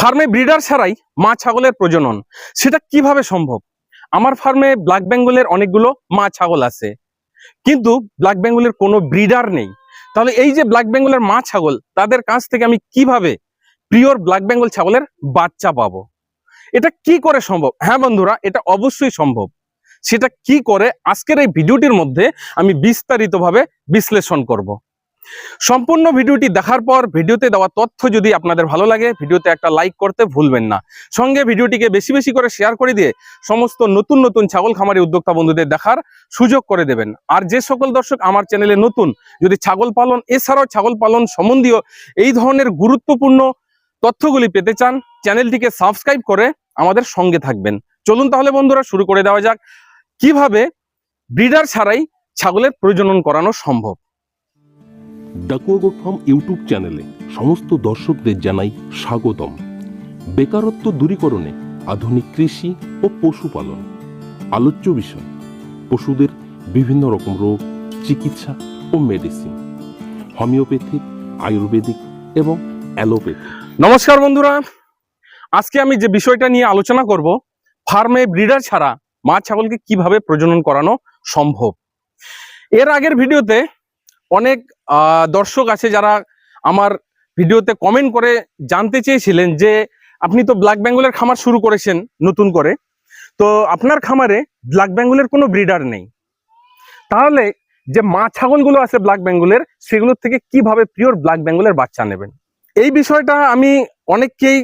ফার্মে ব্রিডার ছাড়াই মা ছাগলের প্রজনন। সেটা কীভাবে সম্ভব? আমার ফার্মে ব্ল্যাক বেঙ্গলের অনেকগুলো মা ছাগল আছে। কিন্তু ব্ল্যাক বেঙ্গলের কোনো ব্রিডার নেই। তাহলে এই যে ব্ল্যাক বেঙ্গলের মা ছাগল, তাদের কাছ থেকে আমি কীভাবে পিওর ব্ল্যাক বেঙ্গল ছাগলের বাচ্চা পাবো? এটা কি করে সম্ভব? হ্যাঁ বন্ধুরা, এটা অবশ্যই সম্ভব। সেটা কি করে? আজকের এই ভিডিওটির মধ্যে আমি বিস্তারিতভাবে বিশ্লেষণ করব। সম্পূর্ণ ভিডিওটি দেখার পর ভিডিওতে দেওয়া তথ্য যদি আপনাদের ভালো লাগে, ভিডিওতে একটা লাইক করতে ভুলবেন না। সঙ্গে ভিডিওটিকে বেশি বেশি করে শেয়ার করে দিয়ে সমস্ত নতুন নতুন ছাগল খামারি উদ্যোক্তা বন্ধুদের দেখার সুযোগ করে দেবেন। আর যে সকল দর্শক আমার চ্যানেলে নতুন, যদি ছাগল পালন, এছাড়াও ছাগল পালন সম্বন্ধীয় এই ধরনের গুরুত্বপূর্ণ তথ্যগুলি পেতে চান চ্যানেলটিকে সাবস্ক্রাইব করে আমাদের সঙ্গে থাকবেন। চলুন তাহলে বন্ধুরা, শুরু করে দেওয়া যাক। কীভাবে ব্রিডার ছাড়াই ছাগলের প্রজনন করানো সম্ভব? ডাকুয়াগোট ফার্ম ইউটিউব চ্যানেলে সমস্ত দর্শকদের জানাই স্বাগতম। বেকারত্ব দূরীকরণে আধুনিক কৃষি ও পশুপালন। আলোচ্য বিষয়, পশুদের বিভিন্ন রকম রোগ, চিকিৎসা ও মেডিসিন। হোমিওপ্যাথিক, আয়ুর্বেদিক এবং অ্যালোপ্যাথি নমস্কার বন্ধুরা। আজকে আমি যে বিষয়টা নিয়ে আলোচনা করব, ফার্মে ব্রিডার ছাড়া মা ছাগলকে কীভাবে প্রজনন করানো সম্ভব? এর আগের ভিডিওতে অনেক দর্শক আছে যারা আমার ভিডিওতে কমেন্ট করে জানতে চেয়েছিলেন যে আপনি তো ব্ল্যাক বেঙ্গলের খামার শুরু করেছেন নতুন করে। তো আপনার খামারে ব্ল্যাক বেঙ্গলের কোনো ব্রিডার নেই। তাহলে যে মা ছাগলগুলো আছে ব্ল্যাক বেঙ্গলের সেগুলোর থেকে কীভাবে পিওর ব্ল্যাক বেঙ্গলের বাচ্চা নেবেন? এই বিষয়টা আমি অনেককেই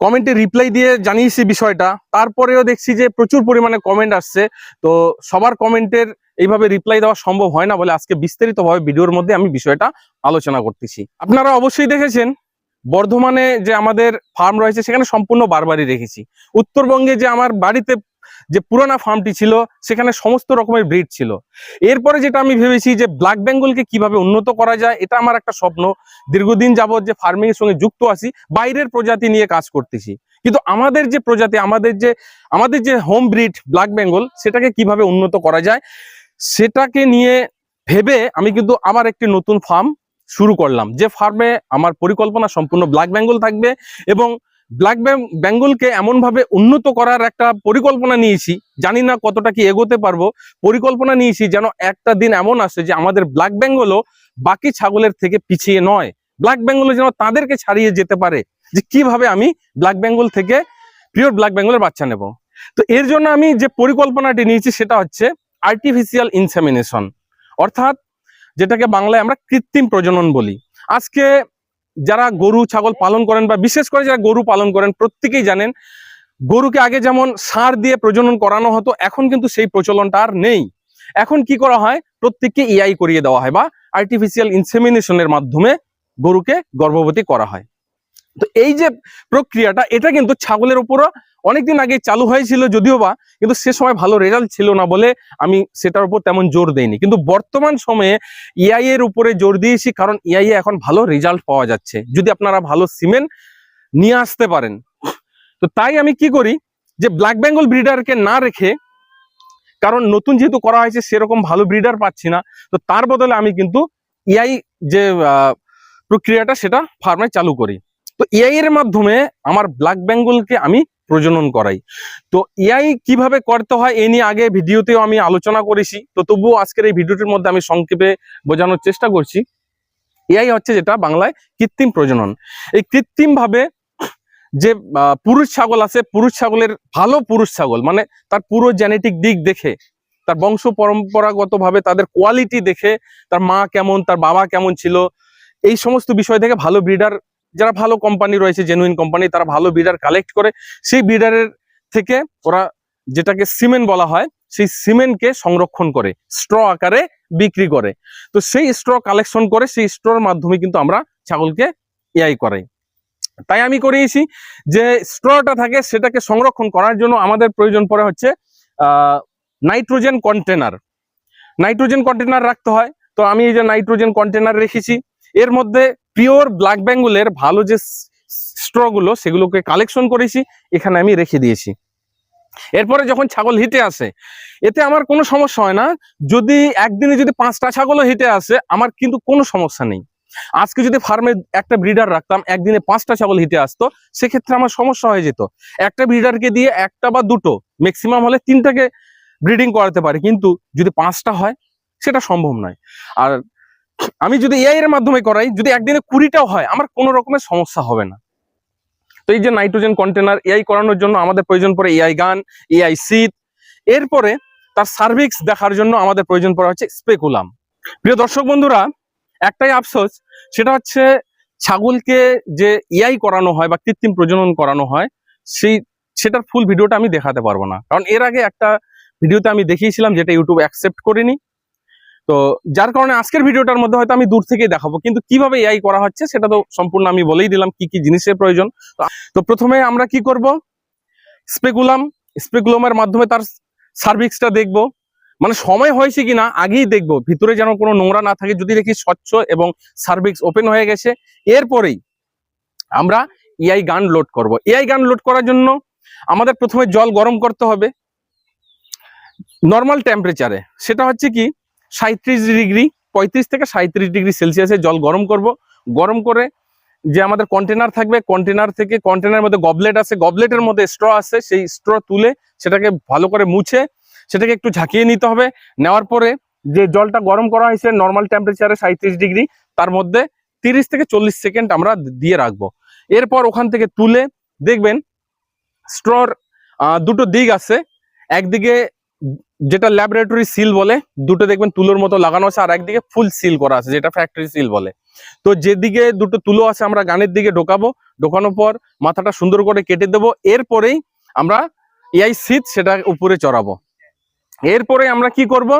কমেন্টে রিপ্লাই দিয়ে জানিয়েছি বিষয়টা। তারপরেও দেখছি যে প্রচুর পরিমাণে কমেন্ট আসছে। তো সবার কমেন্টের এইভাবে রিপ্লাই দেওয়া সম্ভব হয় না বলে আজকে বিস্তারিতভাবে ভিডিওর মধ্যে আমি বিষয়টা আলোচনা করতেছি। আপনারা অবশ্যই দেখেছেন, বর্ধমানে যে আমাদের ফার্ম রয়েছে, সেখানে সম্পূর্ণ বারবারই রেখেছি উত্তরবঙ্গে যে আমার বাড়িতে যে পুরানা ফার্মটি ছিল, সেখানে সমস্ত রকমের ব্রিড ছিল। এরপরে যেটা আমি ভেবেছি যে ব্ল্যাক বেঙ্গলকে কীভাবে উন্নত করা যায়, এটা আমার একটা স্বপ্ন। দীর্ঘদিন যাবত যে ফার্মিং এর সঙ্গে যুক্ত আছি, বাইরের প্রজাতি নিয়ে কাজ করতেছি। কিন্তু আমাদের যে প্রজাতি, আমাদের যে আমাদের যে হোম ব্রিড ব্ল্যাক বেঙ্গল, সেটাকে কীভাবে উন্নত করা যায়, সেটাকে নিয়ে ভেবে আমি কিন্তু আমার একটি নতুন ফার্ম শুরু করলাম। যে ফার্মে আমার পরিকল্পনা সম্পূর্ণ ব্ল্যাক বেঙ্গল থাকবে এবং ব্ল্যাক বেঙ্গলকে এমনভাবে উন্নত করার একটা পরিকল্পনা নিয়েছি। জানি না কতটা কি এগোতে পারব। পরিকল্পনা নিয়েছি যেন একটা দিন এমন আসে যে আমাদের ব্ল্যাক বেঙ্গলও বাকি ছাগলের থেকে পিছিয়ে নয়। ব্ল্যাক বেঙ্গলে যেন তাদেরকে ছাড়িয়ে যেতে পারে যে কীভাবে আমি ব্ল্যাক বেঙ্গল থেকে পিওর ব্ল্যাক বেঙ্গলের বাচ্চা নেব। তো এর জন্য আমি যে পরিকল্পনাটি নিয়েছি সেটা হচ্ছে আর্টিফিশিয়াল ইনসেমিনেশন অর্থাৎ যেটাকে বাংলায় আমরা কৃত্রিম প্রজনন বলি। আজকে যারা গরু, ছাগল পালন করেন বা বিশেষ করে যারা গরু পালন করেন, প্রত্যেকেই জানেন, গরুকে আগে যেমন সার দিয়ে প্রজনন করানো হতো, এখন কিন্তু সেই প্রচলনটা আর নেই। এখন কি করা হয়? প্রত্যেককে এআই করিয়ে দেওয়া হয় বা আর্টিফিশিয়াল ইনসেমিনেশনের মাধ্যমে গরুকে গর্ভবতী করা হয়। তো এই যে প্রক্রিয়াটা, এটা কিন্তু ছাগলের উপরও অনেকদিন আগে চালু হয়েছিল যদিও বা, কিন্তু সে সময় ভালো রেজাল্ট ছিল না বলে আমি সেটার উপর তেমন জোর দেইনি। কিন্তু বর্তমান সময়ে এআই এর উপরে জোর দিয়েছি কারণ এআই এ এখন ভালো রেজাল্ট পাওয়া যাচ্ছে। যদি আপনারা ভালো সিমেন্ট নিয়ে আসতে পারেন। তো তাই আমি কি করি যে ব্ল্যাক বেঙ্গল ব্রিডারকে না রেখে, কারণ নতুন যেহেতু করা হয়েছে সেরকম ভালো ব্রিডার পাচ্ছি না, তো তার বদলে আমি কিন্তু এআই যে প্রক্রিয়াটা সেটা ফার্মে চালু করি। তো এআই এর মাধ্যমে আমার ব্ল্যাক বেঙ্গলকে আমি প্রজনন করাই। তো এআই কীভাবে করতে হয় এ নিয়ে আগে ভিডিওতেও আমি আলোচনা করেছি। তো তবুও আজকের এই ভিডিওটির মধ্যে আমি সংক্ষেপে বোঝানোর চেষ্টা করছি। এআই হচ্ছে যেটা বাংলায় কৃত্রিম প্রজনন। এই কৃত্রিম ভাবে যে পুরুষ ছাগল আছে, পুরুষ ছাগলের ভালো পুরুষ ছাগল মানে তার পুরো জেনেটিক দিক দেখে, তার বংশ পরম্পরাগত ভাবে তাদের কোয়ালিটি দেখে, তার মা কেমন, তার বাবা কেমন ছিল, এই সমস্ত বিষয় থেকে ভালো ব্রিডার যারা ভালো কোম্পানি রয়েছে জেনুইন কোম্পানি তারা ভালো ব্রিডার কালেক্ট করে, সেই ব্রিডারের থেকে ওরা যেটাকে সিমেন্ট বলা হয়, সেই সিমেন্টকে সংরক্ষণ করে স্ট্র আকারে বিক্রি করে। তো সেই স্ট্র কালেকশন করে, সেই স্ট্রর মাধ্যমে কিন্তু আমরা ছাগলকে এআই করাই তাই আমি করিয়েছি যে স্ট্রটা থাকে, সেটাকে সংরক্ষণ করার জন্য আমাদের প্রয়োজন পড়ে হচ্ছে নাইট্রোজেন কন্টেনার নাইট্রোজেন কন্টেনার রাখতে হয়। তো আমি এই যে নাইট্রোজেন কন্টেনার রেখেছি, এর মধ্যে পিওর ব্ল্যাক বেঙ্গলের ভালো যে স্ট্রগুলো সেগুলোকে কালেকশন করেছি, এখানে আমি রেখে দিয়েছি। এরপরে যখন ছাগল হিটে আসে, এতে আমার কোনো সমস্যা হয় না। যদি একদিনে যদি পাঁচটা ছাগলও হিটে আসে, আমার কিন্তু কোনো সমস্যা নেই। আজকে যদি ফার্মে একটা ব্রিডার রাখতাম, একদিনে পাঁচটা ছাগল হিটে আসতো, সেক্ষেত্রে আমার সমস্যা হয়ে যেত। একটা ব্রিডারকে দিয়ে একটা বা দুটো ম্যাক্সিমাম হলে তিনটাকে ব্রিডিং করাতে পারে। কিন্তু যদি পাঁচটা হয়, সেটা সম্ভব নয়। আর আমি যদি এআই এর মাধ্যমে করাই, যদি একদিনে কুড়িটাও হয়, আমার কোনো রকমের সমস্যা হবে না। তো এই যে নাইট্রোজেন কন্টেনার এআই করানোর জন্য আমাদের প্রয়োজন পড়ে এআই গান এআই সিট এরপরে তার সার্ভিক্স দেখার জন্য আমাদের প্রয়োজন পড়ে হচ্ছে স্পেকুলাম প্রিয় দর্শক বন্ধুরা, একটাই আফসোস, সেটা হচ্ছে ছাগলকে যে এআই করানো হয় বা কৃত্রিম প্রজনন করানো হয়, সেই, সেটার ফুল ভিডিওটা আমি দেখাতে পারব না। কারণ এর আগে একটা ভিডিওতে আমি দেখিয়েছিলাম, যেটা ইউটিউব অ্যাকসেপ্ট করিনি। তো যার কারণে আজকের ভিডিওটার মধ্যে হয়তো আমি দূর থেকেই দেখাবো, কিন্তু কীভাবে এআই করা হচ্ছে সেটা তো সম্পূর্ণ আমি বলেই দিলাম কি কি জিনিসের প্রয়োজন। তো- প্রথমে আমরা কি করব? স্পেকুলাম স্পেকুলামের মাধ্যমে তার সার্ভিক্সটা দেখব। মানে সময় হয়েছে কিনা আগেই দেখব, ভিতরে যেন কোনো নোংরা না থাকে। যদি দেখি স্বচ্ছ এবং সার্ভিক্স ওপেন হয়ে গেছে, এরপরেই আমরা এআই গান লোড করব। এআই গান লোড করার জন্য আমাদের প্রথমে জল গরম করতে হবে। নর্মাল টেম্পারেচারে সেটা হচ্ছে কি? সাঁত্রিশ ডিগ্রি, পঁয়ত্রিশ থেকে সাঁত্রিশ ডিগ্রি সেলসিয়াসে জল গরম করব। গরম করে যে আমাদের কন্টেনার থাকবে কন্টেনার থেকে কন্টেনার মধ্যে গবলেট আছে গবলেটের মধ্যে স্ট্র আছে, সেই স্ট্র তুলে সেটাকে ভালো করে মুছে সেটাকে একটু ঝাঁকিয়ে নিতে হবে। নেওয়ার পরে যে জলটা গরম করা হয়েছে নর্মাল টেম্পারেচারে সাঁত্রিশ ডিগ্রি, তার মধ্যে তিরিশ থেকে চল্লিশ সেকেন্ড আমরা দিয়ে রাখব। এরপর ওখান থেকে তুলে দেখবেন স্ট্রর দুটো দিক আছে। একদিকে যেটা ল্যাবরেটরি সিল বলে, দুটো দেখবেন তুলোর মতো লাগানো আছে, আর একদিকে ফুল সিল করা আছে, যেটা ফ্যাক্টরি সিল বলে। তো যেদিকে দুটো তুলো আছে, আমরা গানের দিকে ঢোকাবো। ঢোকানোর পর মাথাটা সুন্দর করে কেটে দেবো। এরপরেই আমরা এআই সিট সেটা উপরে চড়াবো। এরপরে আমরা কি করব?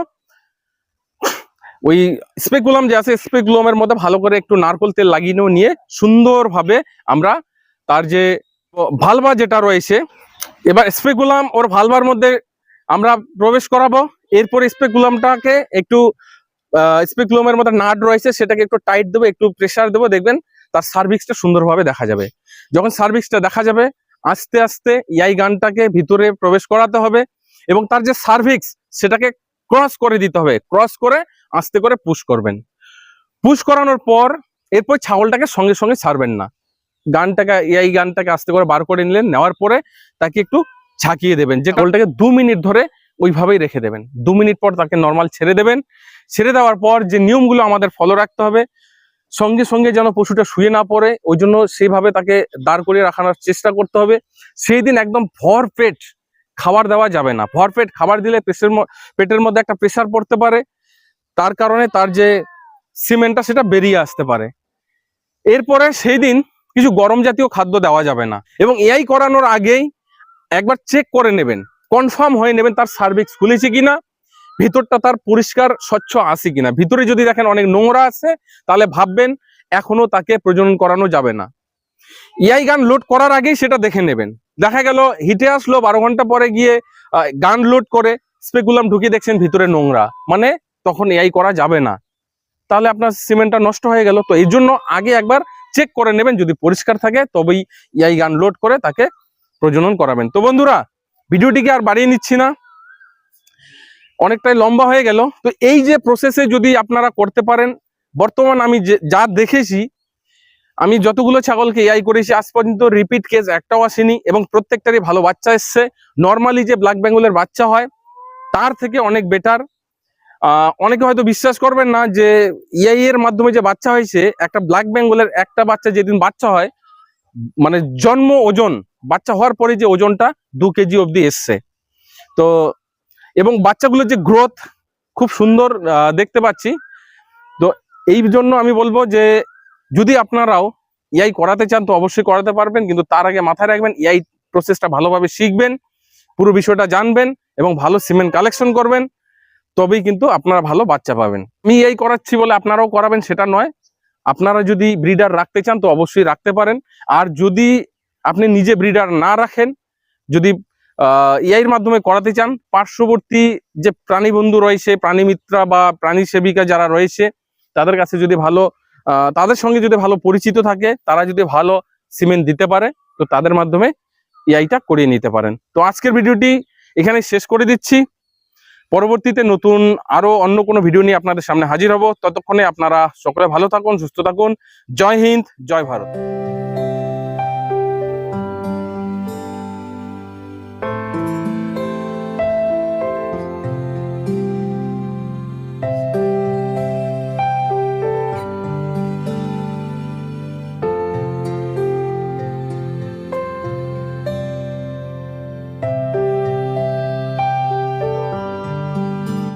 ওই স্পেকুলাম যে আছে স্পেকুলামের মধ্যে ভালো করে একটু নারকোল তেল লাগিয়ে নিয়ে সুন্দরভাবে আমরা তার যে, ভালভা যেটা রয়েছে, এবার স্পেকুলাম ওর ভালভার মধ্যে আমরা প্রবেশ করাবো। এরপর স্পেকুলামটাকে একটু স্পেকুলামের মধ্যে নাট রয়েছে, সেটাকে একটু টাইট দেবো, একটু প্রেশার দেবো, দেখবেন তার সার্ভিক্সটা সুন্দরভাবে দেখা যাবে। যখন সার্ভিক্সটা দেখা যাবে, আস্তে আস্তে ইয়াই গানটাকে ভিতরে প্রবেশ করাতে হবে এবং তার যে সার্ভিক্স সেটাকে ক্রস করে দিতে হবে। ক্রস করে আস্তে করে পুশ করবেন। পুশ করানোর পর এরপর ছাগলটাকে সঙ্গে সঙ্গে ছাড়বেন না। গানটাকে, এই গানটাকে আস্তে করে বার করে নিলেন, নেওয়ার পরে তাকে একটু ঝাঁকিয়ে দেবেন। যে ছাগলটাকে দু মিনিট ধরে ওইভাবেই রেখে দেবেন। দু মিনিট পর তাকে নর্মাল ছেড়ে দেবেন। ছেড়ে দেওয়ার পর যে নিয়মগুলো আমাদের ফলো রাখতে হবে সঙ্গে সঙ্গে যেন পশুটা শুয়ে না পড়ে ওই জন্য সেইভাবে তাকে দাঁড় করিয়ে রাখানোর চেষ্টা করতে হবে। সেই দিন একদম ভর পেট খাবার দেওয়া যাবে না। ভর পেট খাবার দিলে পেটের ম- পেটের মধ্যে একটা প্রেসার পড়তে পারে। তার কারণে তার যে সিমেন্টটা সেটা বেরিয়ে আসতে পারে। এরপরে সেই দিন কিছু গরম জাতীয় খাদ্য দেওয়া যাবে না। এবং এআই করানোর আগেই একবার চেক করে নেবেন। কনফার্ম হয়ে নেবেন তার সার্ভিক্স খুলেছে কিনা, ভিতরটা তার পরিষ্কার, স্বচ্ছ আছে কিনা। ভিতরে যদি দেখেন অনেক নোংরা আছে, তাহলে ভাববেন এখনও তাকে প্রজনন করানো যাবে না। এআই গান লোড করার আগেই সেটা দেখে নেবেন। দেখা গেল হিটে আসলো, বারো ঘণ্টা পরে গিয়ে গান লোড করে স্পেকুলাম ঢুকিয়ে দেখছেন ভিতরে নোংরা। মানে তখন এআই করা যাবে না। তাহলে আপনার সিমেন্টটা নষ্ট হয়ে গেল। তো এই জন্য আগে একবার চেক করে নেবেন। যদি পরিষ্কার থাকে, তবেই এআই গান লোড করে তাকে প্রজনন করাবেন। তো বন্ধুরা, ভিডিওটিকে আর বাড়িয়ে নিচ্ছি না। অনেকটাই লম্বা হয়ে গেল। তো এই যে প্রসেসে যদি আপনারা করতে পারেন, বর্তমান আমি যে দেখেছি, আমি যতগুলো ছাগলকে এআই করেছি, আজ পর্যন্ত রিপিট কেস একটাও আসেনি এবং প্রত্যেকটারই ভালো বাচ্চা এসছে। নর্মালি যে ব্ল্যাক বেঙ্গলের বাচ্চা হয়, তার থেকে অনেক বেটার অনেকে হয়তো বিশ্বাস করবেন না যে ইআই এর মাধ্যমে যে বাচ্চা হয়েছে, একটা ব্ল্যাক বেঙ্গলের একটা বাচ্চা যেদিন বাচ্চা হয় মানে জন্ম ওজন, বাচ্চা হওয়ার পরে যে ওজনটা দু কেজি অবধি এসছে। তো এবং বাচ্চাগুলোর যে গ্রোথ খুব সুন্দর দেখতে পাচ্ছি। তো এই জন্য আমি বলব যে যদি আপনারাও এআই করাতে চান তো অবশ্যই করাতে পারবেন, কিন্তু তার আগে মাথায় রাখবেন এআই প্রসেসটা ভালোভাবে শিখবেন, পুরো বিষয়টা জানবেন এবং ভালো সিমেন্ট কালেকশন করবেন, তবেই কিন্তু আপনারা ভালো বাচ্চা পাবেন। আমি এই করাচ্ছি বলে আপনারাও করাবেন, সেটা নয়। আপনারা যদি ব্রিডার রাখতে চান তো অবশ্যই রাখতে পারেন। আর যদি আপনি নিজে ব্রিডার না রাখেন, যদি এআইয়ের মাধ্যমে করাতে চান, পার্শ্ববর্তী যে প্রাণী বন্ধু রয়েছে প্রাণী মিত্রা বা প্রাণী সেবিকা যারা রয়েছে, তাদের কাছে যদি ভালো তাদের সঙ্গে যদি ভালো পরিচিত থাকে, তারা যদি ভালো সিমেন্ট দিতে পারে, তো তাদের মাধ্যমে এআইটা করিয়ে নিতে পারেন। তো আজকের ভিডিওটি এখানে শেষ করে দিচ্ছি। পরবর্তীতে নতুন আরও অন্য কোনো ভিডিও নিয়ে আপনাদের সামনে হাজির হব। ততক্ষণে আপনারা সকলে ভালো থাকুন, সুস্থ থাকুন। জয় হিন্দ, জয় ভারত।